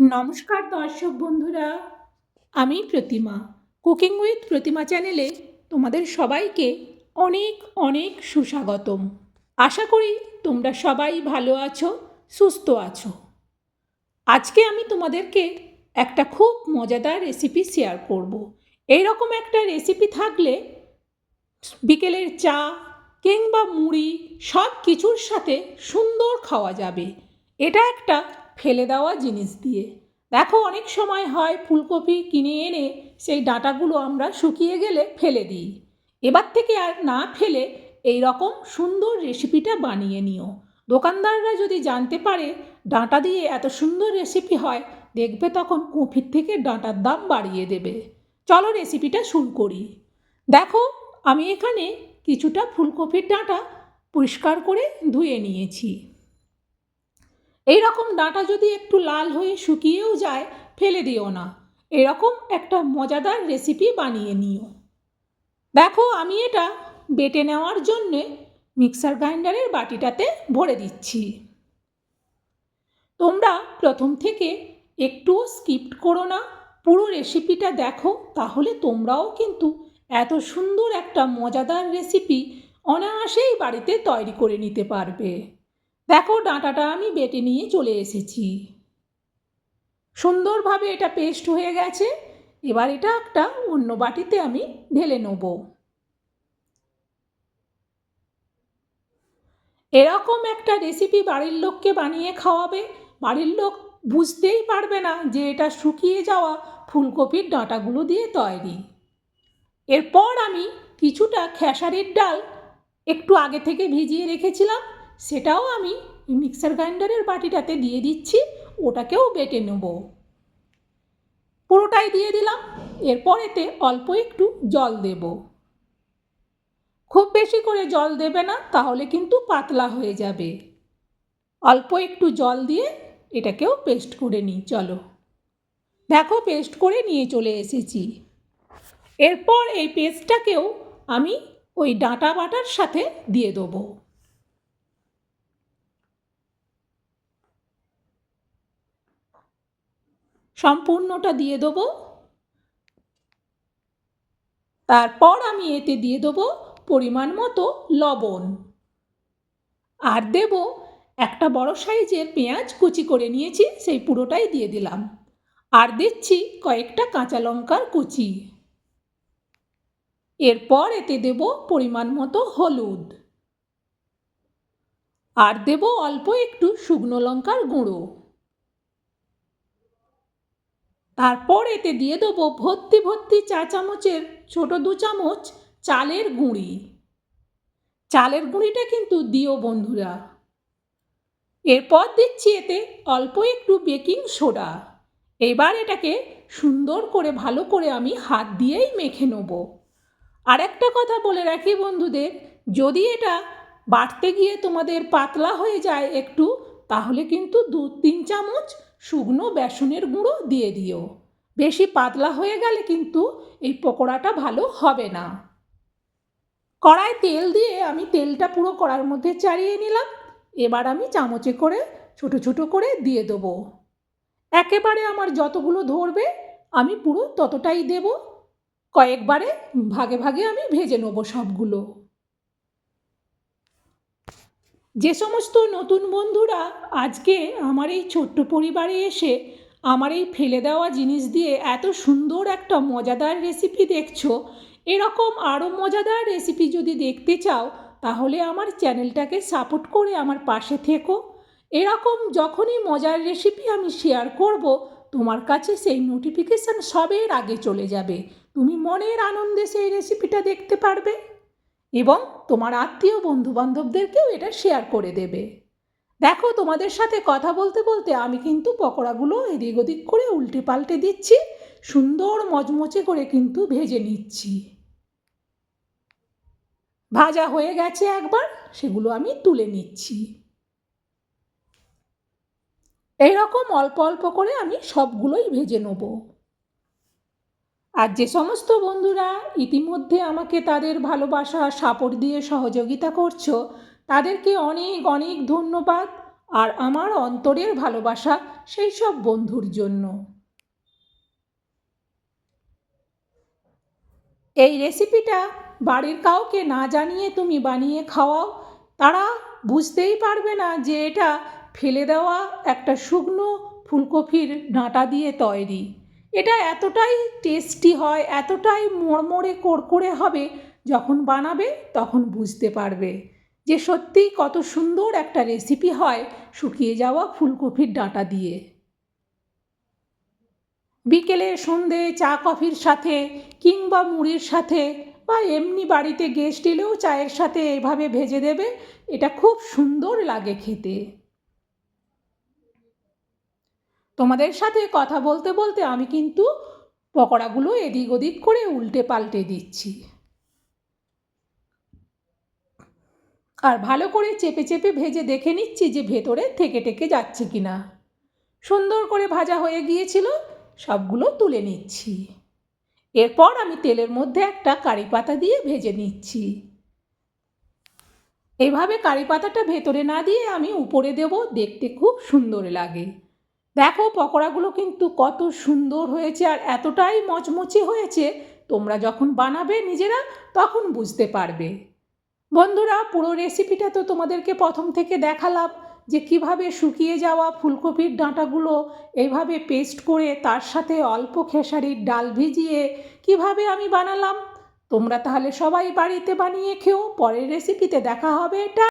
নমস্কার দর্শক বন্ধুরা, আমি প্রতিমা। কুকিং উইথ প্রতিমা চ্যানেলে তোমাদের সবাইকে অনেক অনেক সুস্বাগতম। আশা করি তোমরা সবাই ভালো আছো, সুস্থ আছো। আজকে আমি তোমাদেরকে একটা খুব মজাদার রেসিপি শেয়ার করব। এইরকম একটা রেসিপি থাকলে বিকেলের চা কিংবা মুড়ি সব কিছুর সাথে সুন্দর খাওয়া যাবে। এটা একটা ফেলে দেওয়া জিনিস দিয়ে। দেখো, অনেক সময় হয় ফুলকপি কিনে এনে সেই ডাঁটাগুলো আমরা শুকিয়ে গেলে ফেলে দিই। এবার থেকে আর না ফেলে এই রকম সুন্দর রেসিপিটা বানিয়ে নিও। দোকানদাররা যদি জানতে পারে ডাঁটা দিয়ে এত সুন্দর রেসিপি হয়, দেখবে তখন কফির থেকে ডাঁটার দাম বাড়িয়ে দেবে। চলো রেসিপিটা শুরু করি। দেখো, আমি এখানে কিছুটা ফুলকপির ডাঁটা পরিষ্কার করে ধুয়ে নিয়েছি। এই রকম ডাঁটা যদি একটু লাল হয়ে শুকিয়েও যায়, ফেলে দিও না। এরকম একটা মজাদার রেসিপি বানিয়ে নিও। দেখো, আমি এটা বেটে নেওয়ার জন্যে মিক্সার গ্রাইন্ডারের বাটিটাতে ভরে দিচ্ছি। তোমরা প্রথম থেকে একটুও স্কিপ্ট করো না। পুরো রেসিপিটা দেখো, তাহলে তোমরাও কিন্তু এত সুন্দর একটা মজাদার রেসিপি অনায়াসেই বাড়িতে তৈরি করে নিতে পারবে। দেখো ডাঁটাটা আমি বেটে নিয়ে চলে এসেছি। সুন্দরভাবে এটা পেস্ট হয়ে গেছে। এবার এটা একটা অন্য বাটিতে আমি ঢেলে নেব। এরকম একটা রেসিপি বাড়ির লোককে বানিয়ে খাওয়াবে। বাড়ির লোক বুঝতেই পারবে না যে এটা শুকিয়ে যাওয়া ফুলকপির ডাঁটাগুলো দিয়ে তৈরি। এরপর আমি কিছুটা খেসারির ডাল একটু আগে থেকে ভিজিয়ে রেখেছিলাম। সেটাও আমি মিক্সার গ্রাইন্ডারের বাটিটাতে দিয়ে দিচ্ছি, ওটাকেও বেটে নেব। পুরোটাই দিয়ে দিলাম এরপর এতে অল্প একটু জল দেব। খুব বেশি করে জল দেবে না, তাহলে কিন্তু পাতলা হয়ে যাবে। অল্প একটু জল দিয়ে এটাকেও পেস্ট করে নিই, চলো। দেখো পেস্ট করে নিয়ে চলে এসেছি। এরপর এই পেস্টটাকেও আমি ওই ডাঁটা বাটার সাথে দিয়ে দেবো। সম্পূর্ণটা দিয়ে দেবো। তারপর আমি এতে দিয়ে দেবো পরিমাণ মতো লবণ। আর দেব একটা বড় সাইজের পেঁয়াজ কুচি করে নিয়েছি, সেই পুরোটাই দিয়ে দিলাম। আর দিচ্ছি কয়েকটা কাঁচা লঙ্কার কুচি। এরপর এতে দেব পরিমাণ মতো হলুদ। আর দেব অল্প একটু শুকনো লঙ্কার গুঁড়ো। তারপর এতে দিয়ে দেবো ভর্তি ভর্তি চা চামচের ছোটো দু চামচ চালের গুঁড়ি। চালের গুঁড়িটা কিন্তু দিও বন্ধুরা। এরপর দিচ্ছি এতে অল্প একটু বেকিং সোডা। এবার এটাকে সুন্দর করে ভালো করে আমি হাত দিয়েই মেখে নেব। আর একটা কথা বলে রাখি বন্ধুদের, যদি এটা বাটতে গিয়ে তোমাদের পাতলা হয়ে যায় একটু, তাহলে কিন্তু দু তিন চামচ শুকনো বেসনের গুঁড়ো দিয়ে দিও। বেশি পাতলা হয়ে গেলে কিন্তু এই পকোড়াটা ভালো হবে না। কড়ায় তেল দিয়ে আমি তেলটা পুরো কড়ার মধ্যে চাড়িয়ে নিলাম। এবার আমি চামচে করে ছোট ছোট করে দিয়ে দেবো। একেবারে আমার যতগুলো ধরবে, আমি পুরো ততটাই দেব। কয়েকবারে ভাগে ভাগে আমি ভেজে নেব সবগুলো। যে সমস্ত নতুন বন্ধুরা আজকে আমার এই ছোট্ট পরিবারে এসে আমার এই ফেলে দেওয়া জিনিস দিয়ে এত সুন্দর একটা মজাদার রেসিপি দেখছ, এরকম আরও মজাদার রেসিপি যদি দেখতে চাও, তাহলে আমার চ্যানেলটাকে সাপোর্ট করে আমার পাশে থেকো। এরকম যখনই মজার রেসিপি আমি শেয়ার করব, তোমার কাছে সেই নোটিফিকেশান সবের আগে চলে যাবে। তুমি মনের আনন্দে সেই রেসিপিটা দেখতে পারবে। এবং তোমার আত্মীয় বন্ধুবান্ধবদেরকেও এটা শেয়ার করে দেবে। দেখো, তোমাদের সাথে কথা বলতে বলতে আমি কিন্তু পকোড়াগুলো এদিক ওদিক করে উল্টে পাল্টে দিচ্ছি, সুন্দর মচমচে করে কিন্তু ভেজে নিচ্ছি। ভাজা হয়ে গেছে একবার, সেগুলো আমি তুলে নিচ্ছি। এইরকম অল্প অল্প করে আমি সবগুলোই ভেজে নেব। আর যে সমস্ত বন্ধুরা ইতিমধ্যে আমাকে তাদের ভালোবাসা সাপোর্ট দিয়ে সহযোগিতা করছ, তাদেরকে অনেক অনেক ধন্যবাদ আর আমার অন্তরের ভালোবাসা সেই সব বন্ধুর জন্য। এই রেসিপিটা বাড়ির কাউকে না জানিয়ে তুমি বানিয়ে খাওয়াও, তারা বুঝতেই পারবে না যে এটা ফেলে দেওয়া একটা শুকনো ফুলকপির ডাঁটা দিয়ে তৈরি। এটা এতটাই টেস্টি হয়, এতটাই মড়মড়ে করকরে হবে, যখন বানাবে তখন বুঝতে পারবে। যে সত্যিই কত সুন্দর একটা রেসিপি হয় শুকিয়ে যাওয়া ফুলকপির ডাঁটা দিয়ে। বিকেলে, সন্ধে চা, কফির সাথে কিংবা মুড়ির সাথে বা এমনি বাড়িতে গেস্ট এলেও চায়ের সাথে এভাবে ভেজে দেবে, এটা খুব সুন্দর লাগে খেতে। তোমাদের সাথে কথা বলতে বলতে আমি কিন্তু পকোড়াগুলো এদিক ওদিক করে উল্টে পাল্টে দিচ্ছি। আর ভালো করে চেপে চেপে ভেজে দেখে নিচ্ছি যে ভেতরে থেকে টেকে যাচ্ছে কিনা। সুন্দর করে ভাজা হয়ে গিয়েছিল, সবগুলো তুলে নিচ্ছি। এরপর আমি তেলের মধ্যে একটা কারি পাতা দিয়ে ভেজে নিচ্ছি। এভাবে কারি পাতাটা ভেতরে না দিয়ে আমি উপরে দেব, দেখতে খুব সুন্দর লাগে। দেখো পকোড়াগুলো কিন্তু কত সুন্দর হয়েছে আর এতটাই মচমচে হয়েছে, তোমরা যখন বানাবে নিজেরা তখন বুঝতে পারবে। বন্ধুরা, পুরো রেসিপিটা তো তোমাদেরকে প্রথম থেকে দেখালাম যে কীভাবে শুকিয়ে যাওয়া ফুলকপির ডাঁটাগুলো, এইভাবে পেস্ট করে তার সাথে অল্প খেসারির ডাল ভিজিয়ে কীভাবে আমি বানালাম, তোমরা তাহলে সবাই বাড়িতে বানিয়ে খেও, পরের রেসিপিতে দেখা হবে। এটা